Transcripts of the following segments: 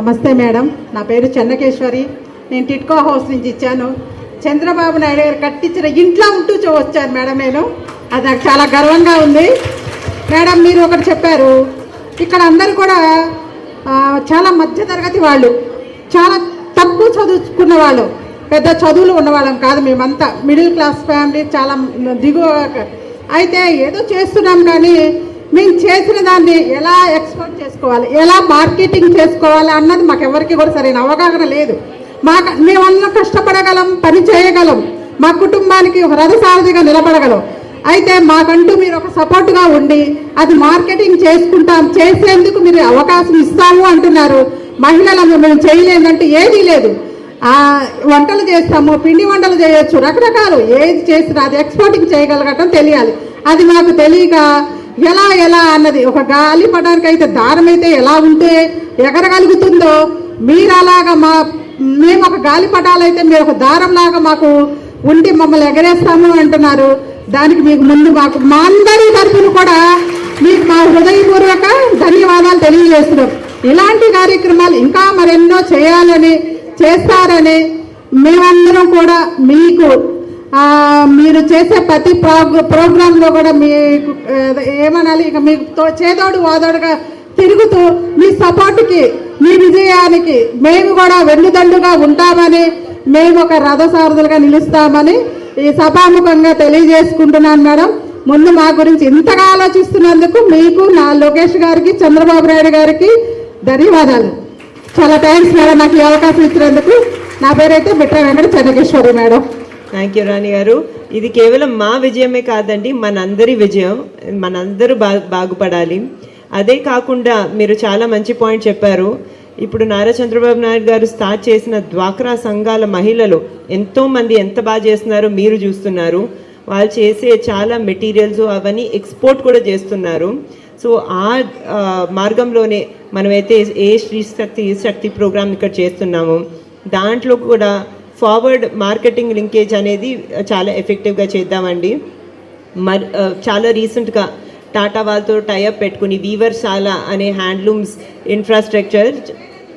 నమస్తే మేడం. నా పేరు చెన్నకేశ్వరి. నేను టిట్కో హౌస్ నుంచి ఇచ్చాను చంద్రబాబు నాయుడు గారు కట్టించిన ఇంట్లో ఉంటూ చూ- వచ్చాను మేడం నేను. అది నాకు చాలా గర్వంగా ఉంది. మేడం మీరు ఒకటి చెప్పారు. ఇక్కడ అందరూ కూడా చాలా చాలా మధ్యతరగతి వాళ్ళు చాలా తక్కువ చదువుకున్న వాళ్ళు పెద్ద చదువులు ఉన్నవాళ్ళం కాదు మేమంతా. మిడిల్ క్లాస్ ఫ్యామిలీ చాలా దిగువ అయితే ఏదో చేస్తున్నాం కానీ మేము చేసిన దాన్ని ఎలా ఎక్స్పోర్ట్ చేసుకోవాలి ఎలా మార్కెటింగ్ చేసుకోవాలి అన్నది మాకు ఎవరికి కూడా సరైన అవగాహన లేదు. మాకు మేమన్నా కష్టపడగలం పని చేయగలం మా కుటుంబానికి హృదసారథిగా రథసారథిగా నిలబడగలం. అయితే మాకంటూ మీరు ఒక సపోర్ట్గా ఉండి అది మార్కెటింగ్ చేసుకుంటాం చేసేందుకు మీరు అవకాశం ఇస్తాము అంటున్నారు. మహిళలను మేము చేయలేదంటే ఏదీ లేదు. వంటలు చేస్తాము పిండి వంటలు చేయొచ్చు రకరకాలు. ఏది చేసినా అది ఎక్స్పోర్టింగ్ చేయగలగటం తెలియాలి. అది మాకు తెలియక ఎలా ఎలా అన్నది. ఒక గాలి పడడానికి అయితే దారం అయితే ఎలా ఉంటే ఎగరగలుగుతుందో మీరు అలాగా మా మేము ఒక గాలి పటాలైతే మీరు ఒక దారం లాగా మాకు ఉండి మమ్మల్ని ఎగరేస్తాము అంటున్నారు. దానికి మీకు ముందు మాకు మా అందరి తరఫున కూడా మీకు మా హృదయపూర్వక ధన్యవాదాలు తెలియజేస్తున్నాం. ఇలాంటి కార్యక్రమాలు ఇంకా మరెన్నో చేయాలని చేస్తారని మేమందరం కూడా మీకు మీరు చేసే ప్రతి ప్రోగ్రా ప్రోగ్రాంలో కూడా మీకు ఏమనాలి? ఇక మీకు తో- చేదోడు వాదోడుగా తిరుగుతూ మీ సపోర్ట్కి మీ విజయానికి మేము కూడా వెన్నుదండుగా ఉంటామని మేము ఒక రథసారథులుగా నిలుస్తామని ఈ సభాముఖంగా తెలియజేసుకుంటున్నాను మేడం. ముందు మా గురించి ఇంతగా ఆలోచిస్తున్నందుకు మీకు నా లోకేష్ గారికి చంద్రబాబు నాయుడు గారికి ధన్యవాదాలు. చాలా థ్యాంక్స్ మేడం నాకు ఈ అవకాశం ఇచ్చినందుకు. నా పేరైతే Bitra Venkata Chennakeswari madam. Thank you Rani garu ఇది కేవలం మా విజయమే కాదండి మనందరి విజయం మనందరూ బా బాగుపడాలి. అదే కాకుండా మీరు చాలా మంచి పాయింట్ చెప్పారు. ఇప్పుడు నారా చంద్రబాబు నాయుడు గారు స్టార్ట్ చేసిన డ్వాక్రా సంఘాల మహిళలు ఎంతోమంది ఎంత బాగా చేస్తున్నారో మీరు చూస్తున్నారు. వాళ్ళు చేసే చాలా మెటీరియల్స్ అవన్నీ ఎక్స్పోర్ట్ కూడా చేస్తున్నారు. సో ఆ ఆ, మార్గంలోనే మనమైతే ఏ శ్రీ శక్తి శక్తి ప్రోగ్రామ్ ఇక్కడ చేస్తున్నాము. దాంట్లో కూడా ఫార్వర్డ్ మార్కెటింగ్ లింకేజ్ అనేది చాలా ఎఫెక్టివ్గా చేద్దామండి. మరి చాలా రీసెంట్గా టాటా వాళ్ళతో టైఅప్ పెట్టుకుని వీవర్శాల అనే హ్యాండ్లూమ్స్ ఇన్ఫ్రాస్ట్రక్చర్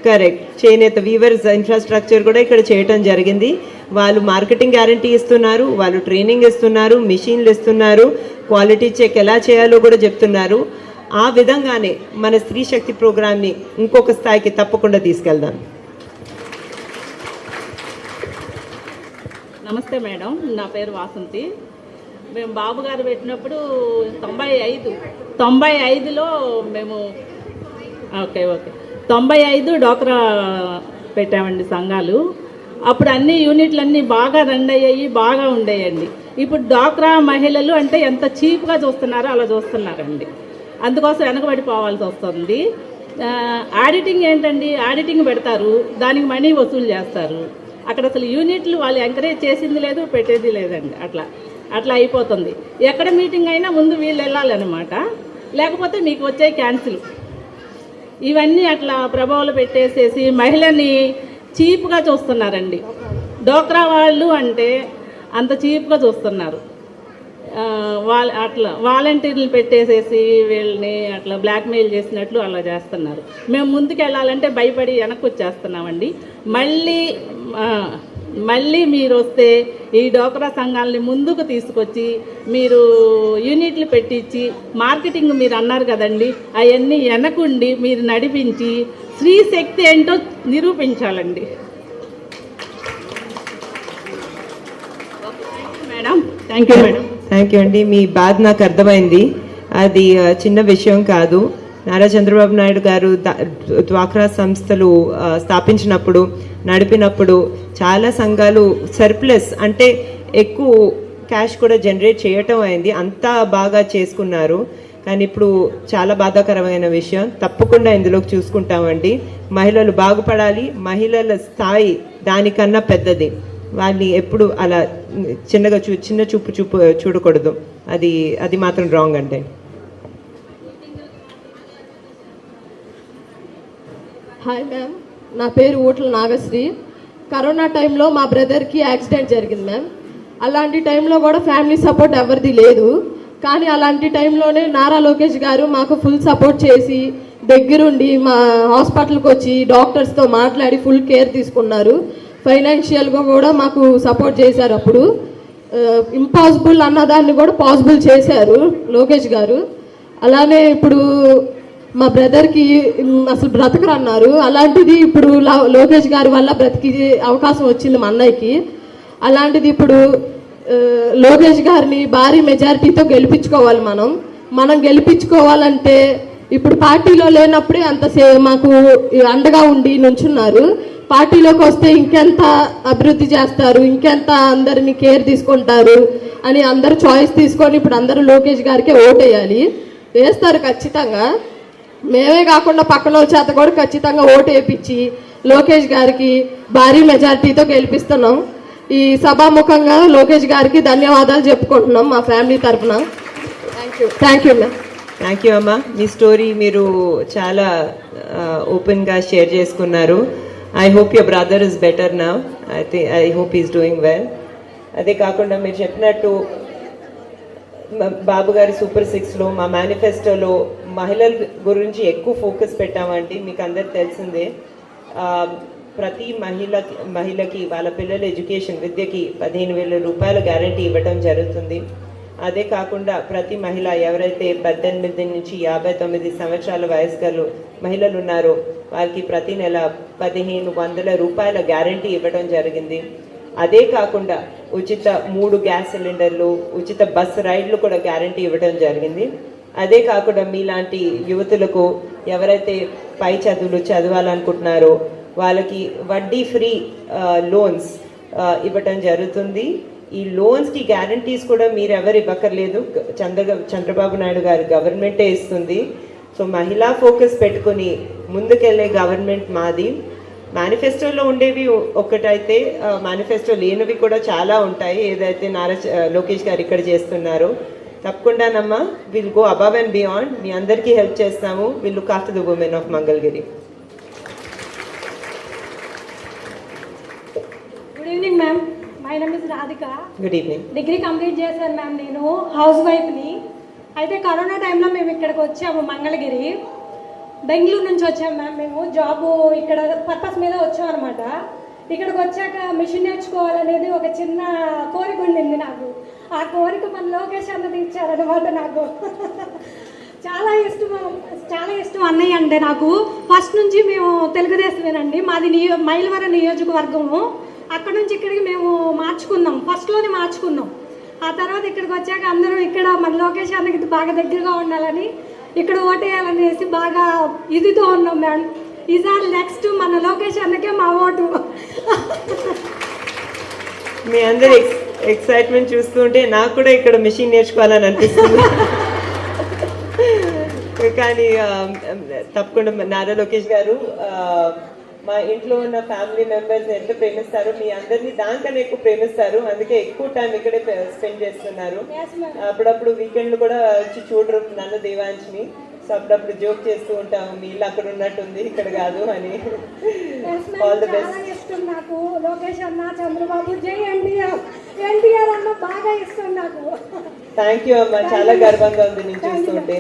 కరెక్ట్ చేనేత వీవర్స్ ఇన్ఫ్రాస్ట్రక్చర్ కూడా ఇక్కడ చేయటం జరిగింది. వాళ్ళు మార్కెటింగ్ గ్యారంటీ ఇస్తున్నారు వాళ్ళు ట్రైనింగ్ ఇస్తున్నారు మిషన్లు ఇస్తున్నారు క్వాలిటీ చెక్ ఎలా చేయాలో కూడా చెప్తున్నారు. ఆ విధంగానే మన స్త్రీ శక్తి ప్రోగ్రామ్ని ఇంకొక స్థాయికి తప్పకుండా తీసుకెళ్దాం. నమస్తే మేడం నా పేరు వాసంతి. మేము బాబుగారు పెట్టినప్పుడు తొంభై ఐదు తొంభై ఐదులో మేము ఓకే ఓకే. తొంభై ఐదు డోక్రా పెట్టామండి సంఘాలు. అప్పుడు అన్ని యూనిట్లు అన్నీ బాగా రన్ అయ్యాయి బాగా ఉండేయండి. ఇప్పుడు డ్వాక్రా మహిళలు అంటే ఎంత చీప్గా చూస్తున్నారో అలా చూస్తున్నారండి. అందుకోసం వెనకబడిపోవాల్సి వస్తుంది. ఆడిటింగ్ ఏంటండి? ఆడిటింగ్ పెడతారు దానికి మనీ వసూలు చేస్తారు. అక్కడ అసలు యూనిట్లు వాళ్ళు ఎంకరేజ్ చేసింది లేదు పెట్టేది లేదండి. అట్లా అట్లా అయిపోతుంది. ఎక్కడ మీటింగ్ అయినా ముందు వీళ్ళు వెళ్ళాలన్నమాట. లేకపోతే మీకు వచ్చే క్యాన్సిల్. ఇవన్నీ అట్లా ప్రభావాలు పెట్టేసేసి మహిళని చీప్గా చూస్తున్నారండి. డోక్రా వాళ్ళు అంటే అంత చీప్గా చూస్తున్నారు. వాళ్ళ అట్లా వాలంటీర్లు పెట్టేసేసి వీళ్ళని అట్లా బ్లాక్మెయిల్ చేసినట్లు అలా చేస్తున్నారు. మేము ముందుకు వెళ్ళాలంటే భయపడి వెనక్కి వచ్చేస్తున్నామండి మళ్ళీ మళ్ళీ మీరు వస్తే ఈ డోక్రా సంఘాలని ముందుకు తీసుకొచ్చి మీరు యూనిట్లు పెట్టించి మార్కెటింగ్ మీరు అన్నారు కదండి అవన్నీ వెనకుండి మీరు నడిపించి స్త్రీ శక్తి ఏంటో నిరూపించాలండి. Madam. Thank you madam. Thank you అండి మీ బాధ నాకు అర్థమైంది. అది చిన్న విషయం కాదు. నారా చంద్రబాబు నాయుడు గారు ద- డ్వాక్రా సంస్థలు స్థాపించినప్పుడు నడిపినప్పుడు చాలా సంఘాలు సర్ప్లస్ అంటే ఎక్కువ క్యాష్ కూడా జనరేట్ చేయటం అయింది. అంతా బాగా చేసుకున్నారు. కానీ ఇప్పుడు చాలా బాధాకరమైన విషయం. తప్పకుండా ఇందులోకి చూసుకుంటామండి. మహిళలు బాగుపడాలి. మహిళల స్థాయి దానికన్నా పెద్దది. వాళ్ళని ఎప్పుడు అలా చిన్నగా చూ చిన్న చూపు చూపు చూడకూడదు. అది అది మాత్రం రాంగ్ అంటే హాయ్ మ్యామ్ నా పేరు ఊట్ల నాగశ్రీ. కరోనా టైంలో మా బ్రదర్కి యాక్సిడెంట్ జరిగింది మ్యామ్ అలాంటి టైంలో కూడా ఫ్యామిలీ సపోర్ట్ ఎవరిది లేదు. కానీ అలాంటి టైంలోనే నారా లోకేష్ గారు మాకు ఫుల్ సపోర్ట్ చేసి దగ్గరుండి మా హాస్పిటల్కి వచ్చి డాక్టర్స్తో మాట్లాడి ఫుల్ కేర్ తీసుకున్నారు. ఫైనాన్షియల్గా కూడా మాకు సపోర్ట్ చేశారు అప్పుడు. ఇంపాసిబుల్ అన్నదాన్ని కూడా పాసిబుల్ చేశారు లోకేష్ గారు. అలానే ఇప్పుడు మా బ్రదర్కి అసలు బ్రతకరు అన్నారు అలాంటిది ఇప్పుడు లోకేష్ గారి వల్ల బ్రతికి అవకాశం వచ్చింది మా అన్నయ్యకి. అలాంటిది ఇప్పుడు లోకేష్ గారిని భారీ మెజారిటీతో గెలిపించుకోవాలి మనం. మనం గెలిపించుకోవాలంటే ఇప్పుడు పార్టీలో లేనప్పుడే అంత మాకు అండగా ఉండి నుంచున్నారు. పార్టీలోకి వస్తే ఇంకెంత అభివృద్ధి చేస్తారు ఇంకెంత అందరిని కేర్ తీసుకుంటారు అని అందరు చాయిస్ తీసుకొని ఇప్పుడు అందరూ లోకేష్ గారికి ఓటేయాలి. వేస్తారు ఖచ్చితంగా. మేమే కాకుండా పక్కన చేత కూడా ఖచ్చితంగా ఓటు వేయించి లోకేష్ గారికి భారీ మెజారిటీతో గెలిపిస్తున్నాం. ఈ సభాముఖంగా లోకేష్ గారికి ధన్యవాదాలు చెప్పుకుంటున్నాం మా ఫ్యామిలీ తరఫున. Thank you thank you ma'am thank you అమ్మా. మీ స్టోరీ మీరు చాలా ఓపెన్గా షేర్ చేసుకున్నారు. I hope your brother is better నా I think I hope is doing well అదే కాకుండా మీరు చెప్పినట్టు బాబు గారి సూపర్ సిక్స్లో మా మేనిఫెస్టోలో మహిళల గురించి ఎక్కువ ఫోకస్ పెట్టామండి. మీకు అందరు తెలిసిందే. ప్రతి మహిళ మహిళకి వాళ్ళ పిల్లల ఎడ్యుకేషన్ విద్యకి పదిహేను వేల రూపాయల గ్యారంటీ ఇవ్వడం జరుగుతుంది. అదే కాకుండా ప్రతి మహిళ ఎవరైతే పద్దెనిమిది నుంచి యాభై తొమ్మిది సంవత్సరాల వయసు గల మహిళలు ఉన్నారో వారికి ప్రతి నెల పదిహేను వందల రూపాయల గ్యారంటీ ఇవ్వడం జరిగింది. అదే కాకుండా ఉచిత మూడు గ్యాస్ సిలిండర్లు ఉచిత బస్ రైడ్లు కూడా గ్యారంటీ ఇవ్వడం జరిగింది. అదే కాకుండా మీలాంటి యువతులకు ఎవరైతే పై చదువులు చదవాలనుకుంటున్నారో వాళ్ళకి వడ్డీ ఫ్రీ లోన్స్ ఇవ్వటం జరుగుతుంది. ఈ లోన్స్కి గ్యారంటీస్ కూడా మీరు ఎవరు ఇవ్వక్కర్లేదు. చంద్ర చంద్రబాబు నాయుడు గారు గవర్నమెంటే ఇస్తుంది. సో మహిళా ఫోకస్ పెట్టుకుని ముందుకెళ్ళే గవర్నమెంట్ మాది. మేనిఫెస్టోలో ఉండేవి ఒకటైతే మేనిఫెస్టో లేనివి కూడా చాలా ఉంటాయి. ఏదైతే నారా లోకేష్ గారు ఇక్కడ చేస్తున్నారో తప్పకుండానమ్మా will go above and beyond మీ అందరికీ హెల్ప్ చేస్తాము. Will look after the women of Mangalagiri good evening ma'am my name is Radhika good evening degree complete చేశాను మ్యామ్ నేను హౌస్ వైఫ్ని అయితే కరోనా టైంలో మేము ఇక్కడికి వచ్చాము మంగళగిరి. బెంగళూరు నుంచి వచ్చాము మ్యామ్ మేము. జాబ్ ఇక్కడ పర్పస్ మీద వచ్చాం అనమాట ఇక్కడికి వచ్చాక మిషన్ నేర్చుకోవాలనేది ఒక చిన్న కోరిక ఉండింది నాకు. ఆ కోరిక మన లోకేష్ అన్నది ఇచ్చారనమాట నాకు. చాలా ఇష్టం చాలా ఇష్టం అన్నయ్య అంటే నాకు. ఫస్ట్ నుంచి మేము తెలుగుదేశమేనండి. మాది నియో మైలవరం నియోజకవర్గము. అక్కడ నుంచి ఇక్కడికి మేము మార్చుకున్నాం. ఫస్ట్లోనే మార్చుకున్నాం. ఆ తర్వాత ఇక్కడికి వచ్చాక అందరూ ఇక్కడ మన లోకేష్ అన్నకి బాగా దగ్గరగా ఉండాలని ఇక్కడ ఓటేయాలనేసి బాగా ఇదితో ఉన్నాం మేడం. ఈసారి నెక్స్ట్ మన లోకేష్ అన్నకే మా ఓటు. మీ అందరి ఎక్సైట్మెంట్ చూస్తుంటే నాకు కూడా ఇక్కడ మిషన్ నేర్చుకోవాలని అనిపిస్తుంది. కానీ తప్పకుండా నారా లోకేష్ గారు మా ఇంట్లో ఉన్న ఫ్యామిలీ మెంబర్స్ ఎంత ప్రేమిస్తారో మీ అందరినీ దానికన్నా ఎక్కువ ప్రేమిస్తారు. అందుకే ఎక్కువ టైం ఇక్కడే స్పెండ్ చేస్తున్నారు. అప్పుడప్పుడు వీకెండ్లు కూడా వచ్చి చూడరు నన్ను దేవాంశని. సో అప్పుడప్పుడు జోక్ చేస్తూ ఉంటాము మీ ఇల్లు అక్కడ ఉన్నట్టుంది ఇక్కడ కాదు అని. ఆల్ ది బెస్ట్ ఇష్టం నాకు. లోకేష్ అన్న చంద్రబాబు జై ఎన్టీఆర్. ఎన్టీఆర్ అన్న బాగా ఇష్టం నాకు. థ్యాంక్ యూ అమ్మా. చాలా గర్వంగా ఉంది నేను చూస్తుంటే.